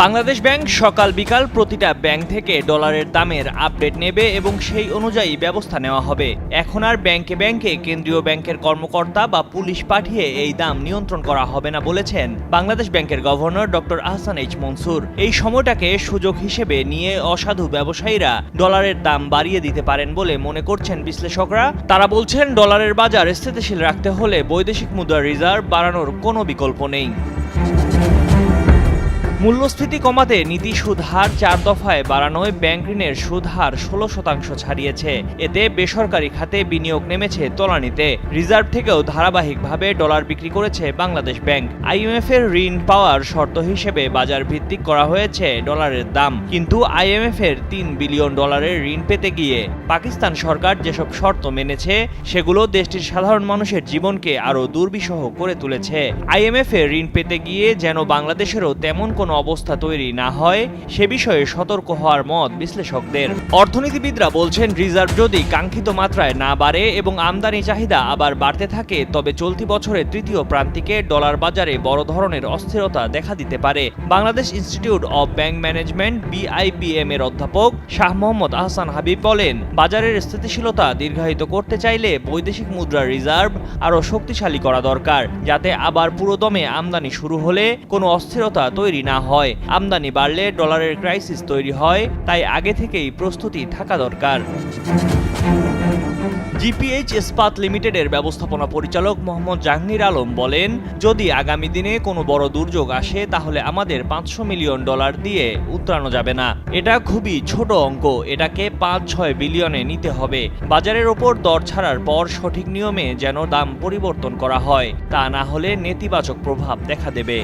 Bangladesh bank সকাল বিকাল প্রতিটা ব্যাংক থেকে ডলারের দামের আপডেট নেবে এবং সেই অনুযায়ী ব্যবস্থা নেওয়া হবে। এখন আর ব্যাংকে ব্যাংকে কেন্দ্রীয় ব্যাংকের কর্মকর্তা বা পুলিশ পাঠিয়ে এই দাম নিয়ন্ত্রণ করা হবে না বলেছেন বাংলাদেশ ব্যাংকের governor doctor Ahsan H Mansur. এই সময়টাকে সুযোগ হিসেবে নিয়ে অসাধু ব্যবসায়ীরা ডলারের দাম বাড়িয়ে দিতে পারেন বলে মনে করছেন বিশ্লেষকরা। তারা বলছেন, ডলারের বাজার স্থিতিশীল রাখতে হলে বৈদেশিক মুদ্রার রিজার্ভ বাড়ানোর কোনো বিকল্প নেই। মূল্যস্ফীতি কমাতে নীতি সুদ হার চার দফায় বাড়ানোয় ব্যাংক ঋণের সুদ হার ষোলো শতাংশ ছাড়িয়েছে। এতে বেসরকারি খাতে বিনিয়োগ নেমেছে তলানিতে। রিজার্ভ থেকেও ধারাবাহিকভাবে ডলার বিক্রি করেছে বাংলাদেশ ব্যাংক। আইএমএফ এর ঋণ পাওয়ার শর্ত হিসেবে বাজার ভিত্তিক করা হয়েছে ডলারের দাম। কিন্তু আইএমএফ এর তিন বিলিয়ন ডলারের ঋণ পেতে গিয়ে পাকিস্তান সরকার যেসব শর্ত মেনেছে, সেগুলো দেশটির সাধারণ মানুষের জীবনকে আরও দুর্বিষহ করে তুলেছে। আইএমএফ এর ঋণ পেতে গিয়ে যেন বাংলাদেশেরও তেমন কোনো অবস্থা তৈরি না হয়, সে বিষয়ে সতর্ক হওয়ার মত বিশ্লেষকদের। অর্থনীতিবিদরা বলছেন, রিজার্ভ যদি কাঙ্ক্ষিত মাত্রায় না বাড়ে এবং আমদানি চাহিদা আবার বাড়তে থাকে, তবে চলতি বছরের তৃতীয় প্রান্তিকে ডলার বাজারে বড় ধরনের অস্থিরতা দেখা দিতে পারে। Bangladesh institute of bank management, BIBM এর অধ্যাপক শাহ মোহাম্মদ আহসান হাবিব বলেন, বাজারের স্থিতিশীলতা দীর্ঘায়িত করতে চাইলে বৈদেশিক মুদ্রার রিজার্ভ আরও শক্তিশালী করা দরকার, যাতে আবার পুরোদমে আমদানি শুরু হলে কোনো অস্থিরতা তৈরি না হয়। আমদানি বাড়লে ডলারের ক্রাইসিস তৈরি হয় তাই আগে থেকেই প্রস্তুতি থাকা দরকার। জিপিএইচ ইস্পাত লিমিটেডের ব্যবস্থাপনা পরিচালক মোহাম্মদ জাহাঙ্গীর আলম বলেন, যদি আগামী দিনে কোনো বড় দুর্যোগ আসে, তাহলে আমাদের পাঁচশো মিলিয়ন ডলার দিয়ে উতরানো যাবে না। এটা খুবই ছোট অঙ্ক। এটাকে পাঁচ ছয় বিলিয়নে নিতে হবে। বাজারের ওপর দর ছাড়ার পর সঠিক নিয়মে যেন দাম পরিবর্তন করা হয়। তা না হলে নেতিবাচক প্রভাব দেখা দেবে।